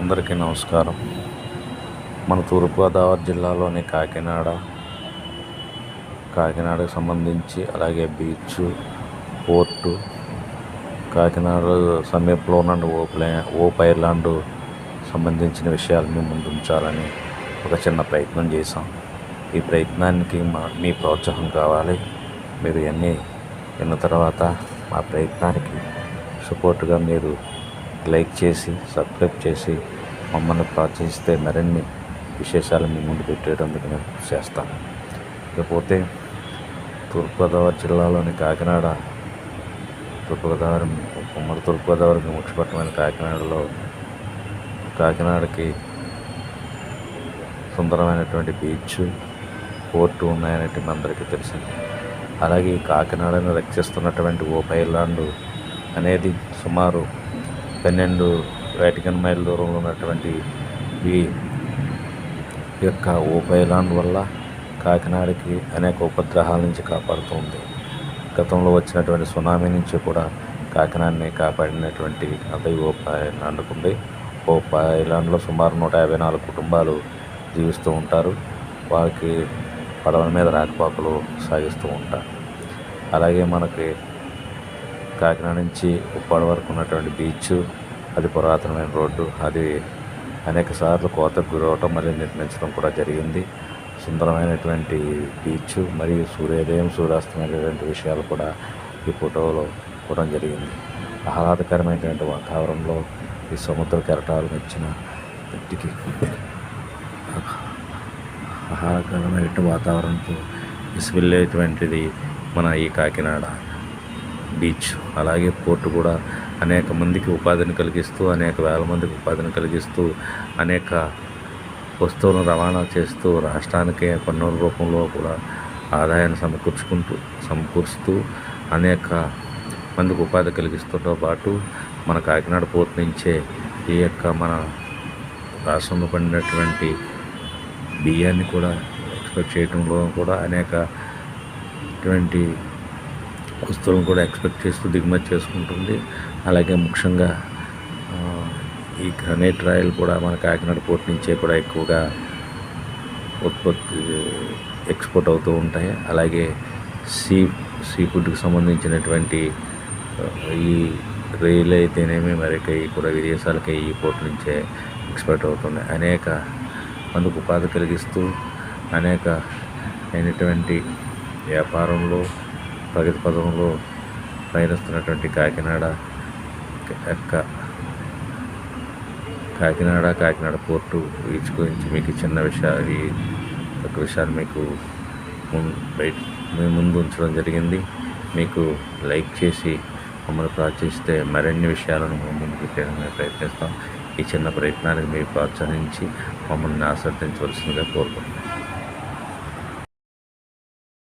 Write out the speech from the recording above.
అందరికీ నమస్కారం. మన తూర్పుగోదావరి జిల్లాలోని కాకినాడ కాకినాడకు సంబంధించి అలాగే బీచ్ పోర్టు కాకినాడ సమీపంలో ఉన్న ఓప్లే ఓప్ ఐర్లాండ్ సంబంధించిన విషయాలను ముందుంచాలని ముందు ఉంచాలని ఒక చిన్న ప్రయత్నం చేశాం. ఈ ప్రయత్నానికి మా మీ ప్రోత్సాహం కావాలి. మీరు ఇవన్నీ విన్న తర్వాత మా ప్రయత్నానికి సపోర్ట్గా మీరు లైక్ చేసి సబ్స్క్రైబ్ చేసి మమ్మల్ని ప్రోత్సహిస్తే మరిన్ని విశేషాలు మీ ముందు పెట్టేటందుకు నేను చేస్తాను. ఇకపోతే తూర్పుగోదావరి జిల్లాలోని కాకినాడ తూర్పుగోదావరి ఉమ్మడి తూర్పుగోదావరికి ముఖ్యపట్టణమైన కాకినాడలో కాకినాడకి సుందరమైనటువంటి బీచ్ పోర్టు ఉన్నాయనేది మీ అందరికీ తెలిసింది. అలాగే కాకినాడను రక్షిస్తున్నటువంటి ఓ పైలాండ్ అనేది సుమారు పన్నెండు వేటికన్ మైల్ దూరంలో ఉన్నటువంటి ఈ యొక్క ఓపైలాండ్ వల్ల కాకినాడకి అనేక ఉపగ్రహాల నుంచి కాపాడుతుంది. గతంలో వచ్చినటువంటి సునామీ నుంచి కూడా కాకినాడని కాపాడినటువంటి అదే ఓప ఉంది ఓప సుమారు నూట యాభై నాలుగు కుటుంబాలు జీవిస్తూ ఉంటారు. వారికి పడవల మీద రాకపోకలు సాగిస్తూ ఉంటారు. అలాగే మనకి కాకినాడ నుంచి ఉప్పాడ వరకు ఉన్నటువంటి బీచ్ అది పురాతనమైన రోడ్డు అది అనేక సార్లు కోతకు గురవటం మరియు నిర్మించడం కూడా జరిగింది. సుందరమైనటువంటి బీచ్ మరియు సూర్యోదయం సూర్యాస్తమైనటువంటి విషయాలు కూడా ఈ ఫోటోలో కూడా జరిగింది. ఆహ్లాదకరమైనటువంటి వాతావరణంలో ఈ సముద్ర కెరటాలు ఇచ్చిన ఇంటికి ఆహ్లాదకరమైన వాతావరణంతో విసిగిల్లేటువంటిది మన ఈ కాకినాడ. బీచ్. అలాగే పోర్టు కూడా అనేక మందికి ఉపాధిని కలిగిస్తూ అనేక వేల మందికి ఉపాధిని కలిగిస్తూ అనేక వస్తువులను రవాణా చేస్తూ రాష్ట్రానికి పన్నుల రూపంలో కూడా ఆదాయాన్ని సమకూర్చుకుంటూ సమకూరుస్తూ అనేక మందికి ఉపాధి కలిగిస్తుండో పాటు మన కాకినాడ పోర్ట్ నుంచే ఈ యొక్క మన రాష్ట్రంలో పండినటువంటి బియ్యాన్ని కూడా ఎక్స్పెక్ట్ చేయడంలో కూడా అనేక ఇటువంటి వస్తువులను కూడా ఎక్స్పెక్ట్ చేస్తూ దిగుమతి చేసుకుంటుంది. అలాగే ముఖ్యంగా ఈ గ్రనైట్ రాయల్ కూడా మన కాకినాడ పోర్ట్ నుంచే కూడా ఎక్కువగా ఉత్పత్తి ఎక్స్పోర్ట్ అవుతూ ఉంటాయి. అలాగే సీ సీ ఫుడ్కి సంబంధించినటువంటి ఈ రైలు అయితేనేమి మరిక ఈ కూడా విదేశాలకి ఈ పోర్ట్ నుంచే ఎక్స్పోర్ట్ అవుతుంది. అనేక మందికి ఉపాధి కలిగిస్తూ అనేక అయినటువంటి వ్యాపారంలో ప్రగతి పదంలో పయనిస్తున్నటువంటి కాకినాడ యొక్క కాకినాడ కాకినాడ పోర్టు వీటి గురించి మీకు చిన్న విషయాలు ఈ యొక్క విషయాలు మీకు బయట మీ ముందు ఉంచడం జరిగింది. మీకు లైక్ చేసి మమ్మల్ని ప్రోత్సహిస్తే మరిన్ని విషయాలను ముందుకు చేయడానికి ప్రయత్నిస్తాం. ఈ చిన్న ప్రయత్నానికి మీరు ప్రోత్సహించి మమ్మల్ని ఆశ్రదించవలసిందిగా కోరుకుంటున్నాం.